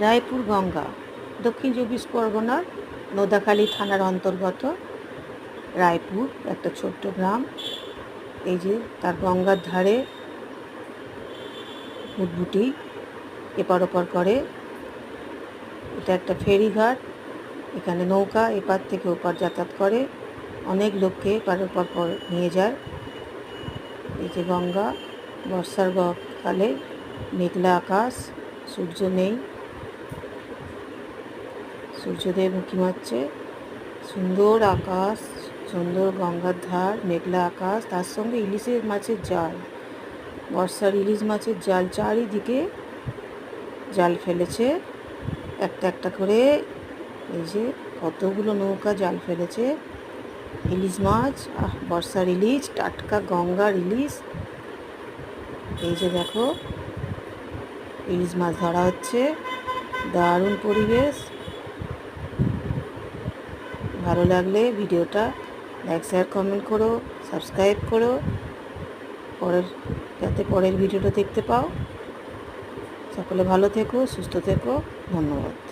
রায়পুর গঙ্গা, দক্ষিণ চব্বিশ পরগনার নোদাখালী থানার অন্তর্গত, রায়পুর একটা ছোট্ট গ্রাম। এই যে তার গঙ্গার ধারে ভুটভুটি এপার ওপার করে। এটা একটা ফেরিঘাট, এখানে নৌকা এপার থেকে ওপার যাতায়াত করে। অনেক লোককে এপার ওপার নিয়ে যায়। এই যে গঙ্গা, বর্ষার গ- কালে মেঘলা আকাশ, সূর্য নেই। সূর্যদেব উঁকি মারছে। সুন্দর আকাশ, সুন্দর গঙ্গার ধার, মেঘলা আকাশ, তার সঙ্গে ইলিশের মাছের জাল। বর্ষার ইলিশ মাছের জাল চারিদিকে জাল ফেলেছে। একটা একটা করে এই যে কতগুলো নৌকা জাল ফেলেছে। ইলিশ মাছ, আহ, বর্ষার ইলিশ, টাটকা গঙ্গার ইলিশ। এই যে দেখো, ইলিশ মাছ ধরা হচ্ছে। দারুণ পরিবেশ। ভালো লাগলে ভিডিওটা লাইক শেয়ার কমেন্ট করো সাবস্ক্রাইব করো, পরের, যাতে পরের ভিডিওটা দেখতে পাও। সকলে ভালো থেকো, সুস্থ থেকো, ধন্যবাদ।